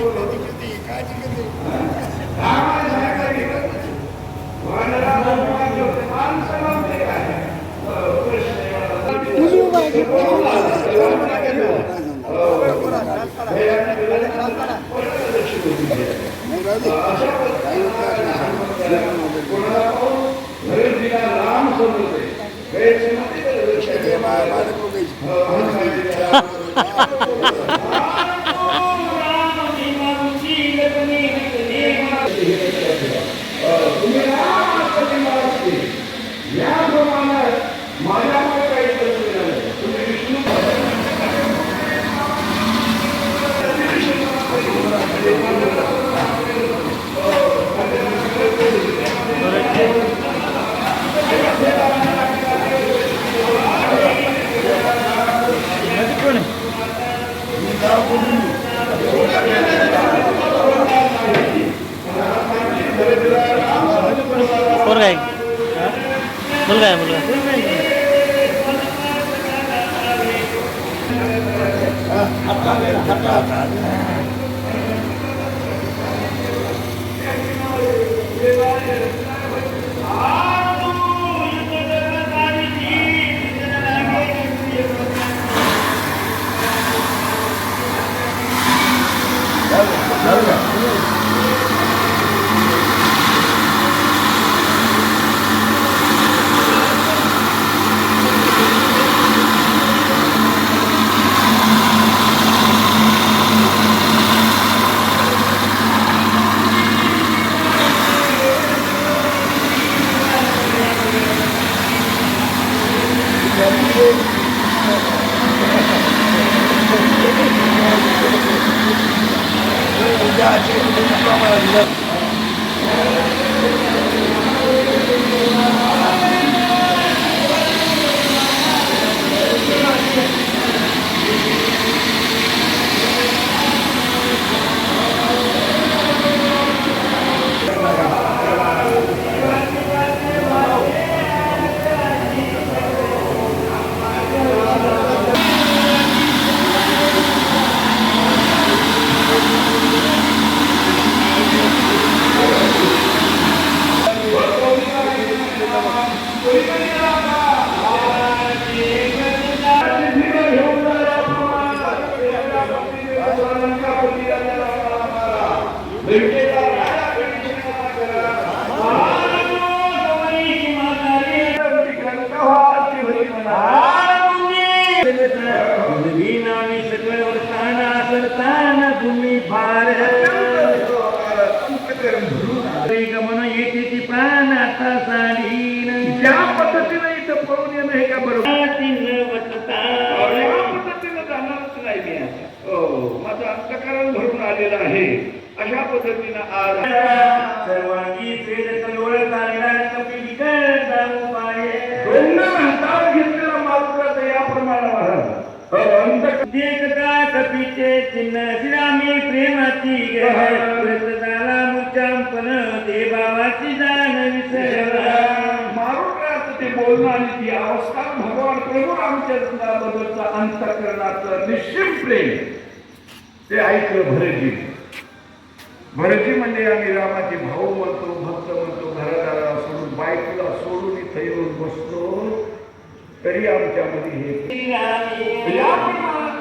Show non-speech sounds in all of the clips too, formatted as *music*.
Ha ha ha ha! Maya 我们家今天撞坏了你的。माझं अंतकरण भरून आलेलं आहे. अशा पद्धतीनं आज सर्वांगी घेतलेला या हो, चिन्ह श्रीरामी प्रेमाची देवाची जाण विसरला. ते बोलणं आणि ती अवस्था भगवान प्रभू रामचंद्राबद्दलचं अंतकरणाचं निश्चित प्रेम. ते ऐकलं भरतजी. भरतजी म्हणजे आम्ही रामाचे भाऊ म्हणतो भक्त म्हणतो घरादाराला सोडून बायकोला सोडून इथे येऊन बसलो. तरी आमच्यामध्ये हे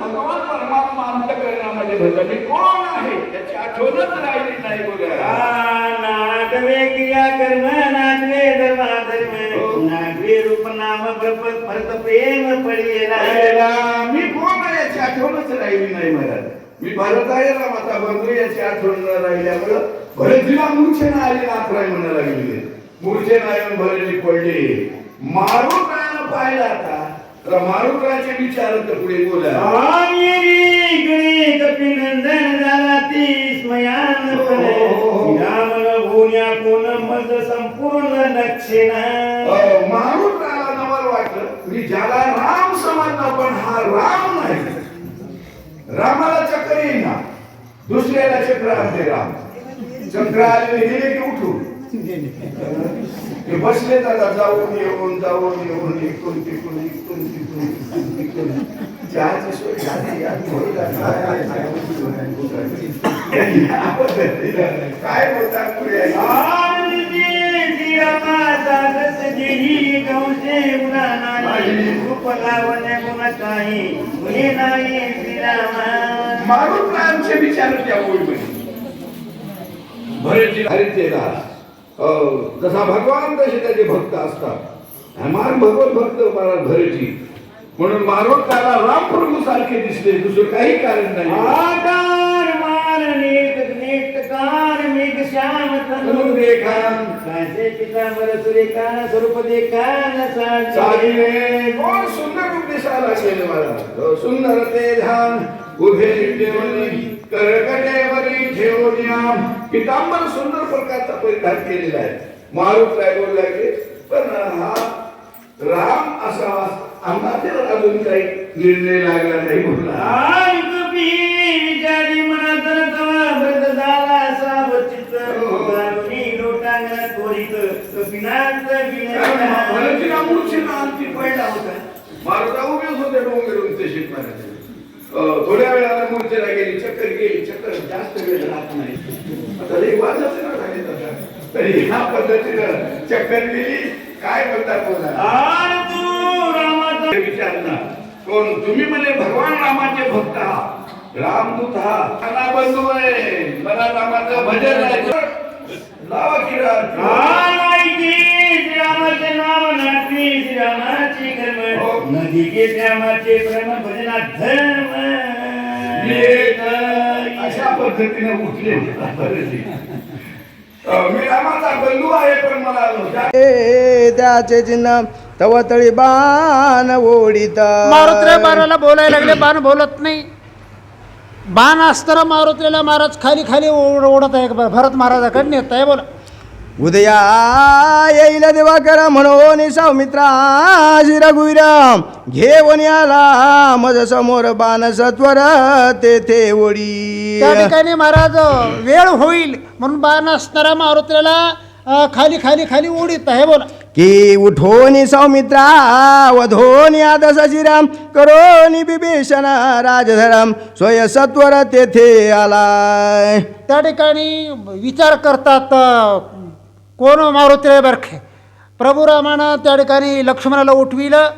भगवान परमात्मा अंतकरणामध्ये भरला मी कोण आहे? त्याची आठवणच राहिली नाही बघा. नागवे क्रिया कर्म नागवे धर्मा धर्म नागवे रूप नाम भरत प्रेम पडिला पहिला मी कोण आहे? याची आठवणच राहिली नाही मला. मी भरतायला आहे रामाचा बंधू याची आठवण न राहिल्यामुळं भरतीला मूर्छेनं आले नाथराय म्हणायला लागले मूर्छेनं येऊन भरतजी पडले. मारुकानं पाहिला आता. तर मारुकराचे विचार तर पुढे बोला आर्यरी गणे कपिनंदन झाला ती स्मयान श्रीरामन भोन्या कोण मज संपूर्ण नक्षेना अं, मारुकाला नवल वाटलं मी ज्याला राम समजला पण हा राम नाही रामाला चक्कर येईना दुसऱ्याला चक्र आणते राम चक्र आलेले गेले की उठून. बसले जातात जाऊन येऊन जाऊन येऊन इकडून तिकडून इकडून तिकडून इकडून तिकडून चहाची सोय काय बोलतात पुढे? मारून रामचे विचार त्या ओळीमध्ये भरतजी हरीचे दास जसा भगवान तसे त्याचे भक्त असतात. आणि मान भगवत भक्त मला भरतजी म्हणून मारून त्याला रामप्रभू सारखे दिसले दुसरं काही कारण नाही. तनु. देखा. स्वरूप देखा साधीने कोण सुंदर रूप दिसायला लागलेले मला? सुंदर ते ध्यान उभे ठेवणी करकटेवरी ठेवण्या पितांबर सुंदर प्रकारचा परिधान केलेला आहे. मारुत काय बोलू लागले. पण हा राम असावा आम्हाला अजून काही निर्णय लागला नाही होता. मारुता उभेच होते डोंगरून ते शिकणारे थोड्या वेळाला मूर्छेला गेली चक्कर गेली चक्कर जास्त वेळ राहत नाही. आता वाजत ना झाले तसा तरी ह्या पद्धतीनं चक्कर गेली काय म्हणतात बोला विचारला कोण? तुम्ही म्हणे भगवान रामाचे भक्त आहात. रामदूत हा बंधू आहे. मला रामाचं भजन आहे लावा की राम. नदी के प्रेम भजनात एक अशा पद्धतीने उठले मी रामाचा बंधू आहे पण मला त्याचे चिन्ह तव तळी बाण ओढीत. मारुत्रे बाणाला बोलायला लागले बाण बोलत नाही. बाण असताना मारुत्रेला महाराज खाली खाली ओढ- ओढत आहे भरत महाराजाकडे नेत आहे बोला. उदया येईल दिवाकर म्हणून सौमित्रा श्री रघुवीर घेऊन आला मज समोर बाण सत्वर तेथे ओढी. त्या ठिकाणी महाराज वेळ होईल म्हणून बाण असणारा मारुत्र्याला अं, खाली खाली खाली ओढीत आहे बोला. की उठोनी सौमित्रा वधोनी आदस श्रीराम करोनी बिभीषण राजधरम स्वय सत्वर तेथे आलाय. त्या ठिकाणी विचार करतात कोण मारुत्रे बरखे? प्रभू रामानं त्या ठिकाणी लक्ष्मणाला उठविलं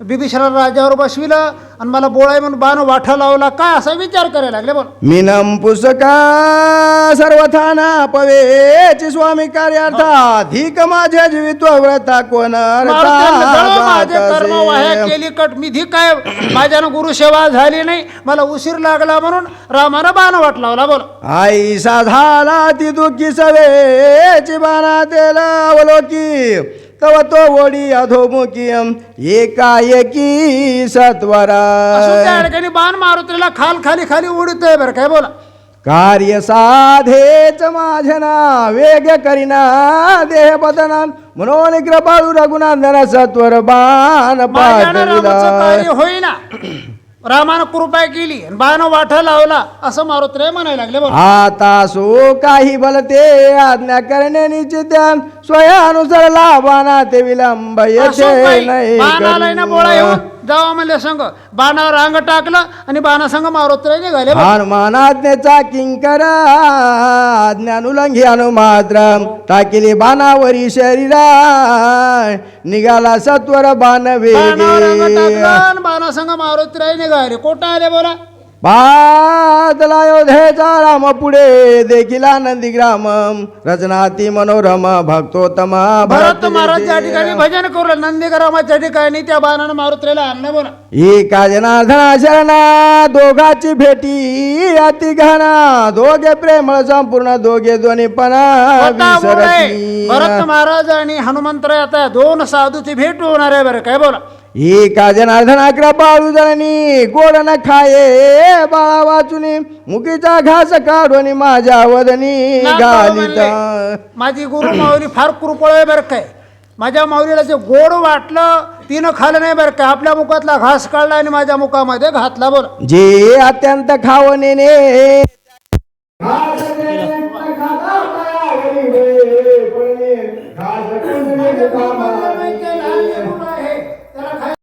बिभीषणाला राजावर बसविलं आणि मला बोळाय म्हणून बाण वाठा लावला. काय असा विचार करायला लागले बोल. मिनम पुस्तका सर्वथाना पवेची स्वामी कार्यार्था धिक माझ्या जीवित्व व्रता कोण माझे कर्म वाह्या केली कट मी धी काय? माझ्यानं गुरुसेवा झाली नाही. मला उशीर लागला म्हणून रामानं बाण वाट लावला बोल. आई साधाला ती दुःखी सवेची बाणा तेला अवलोकी तव तो ओढी अधोमुखी एकाएकी सत्वरा। असं त्या ठिकाणी बाण मारुतीला खाल खाली खाली उडतोय बरं काय बोला? कार्य साधेच माझना वेग करीना देह बदना म्हणून कृपाळू रघुनांदन सत्वर बाण माझ्यानं रामाचं पाठविला। कार्य होईना. *clears throat* रामानं कृपा केली आणि बाण वाठा लावला असं मारुत्रे म्हणायला लागले बोला आता सो काही बलते आज्ञा करणे निश्चित स्वयानुसार लाभाना ते विलंब असं काही नाही बाणाला ना बोळा येऊन. जावा म्हणले संघ. बाणावर रांग टाकलं आणि बाणासंग मारुत्रे निघाले. हनुमानाज्ञेचा किंकर ज्ञानुलंघी अनुमात्र टाकिली बाणावरी शरीरा निघाला सत्वर बाण आणि बाणासंग मारुत्रे निघाले. कोटा आले बोला? बादला अयोध्येचा राम पुढे देखील नंदीग्राम रचनाती मनोरम भक्तोत्तम भरत महाराज त्या ठिकाणी भजन करू नंदीग्रामाच्या ठिकाणी त्या बाणानं मारुत्रेला आणलं बोला एका जनार्दना शरणा दोघाची भेटी अति घना दोघे प्रेमळ संपूर्ण दोघे दोन्ही पण भरत महाराज आणि हनुमंतर आता दोन साधूची भेट होणार आहे बरं. काय बोला? एका जनार्दना कृपाळू जननी गोड न खाये बाळा वाचुनी मुकीचा घास काढून माझ्या वदनी घालित माझी गुरु माऊली फार कृपळ आहे बरं काय. माझ्या माऊलीला जे गोड वाटलं तिनं खाल्लं नाही बरं काय. आपल्या मुखातला घास काढला आणि माझ्या मुखामध्ये घातला बोला जे अत्यंत खावणेने घास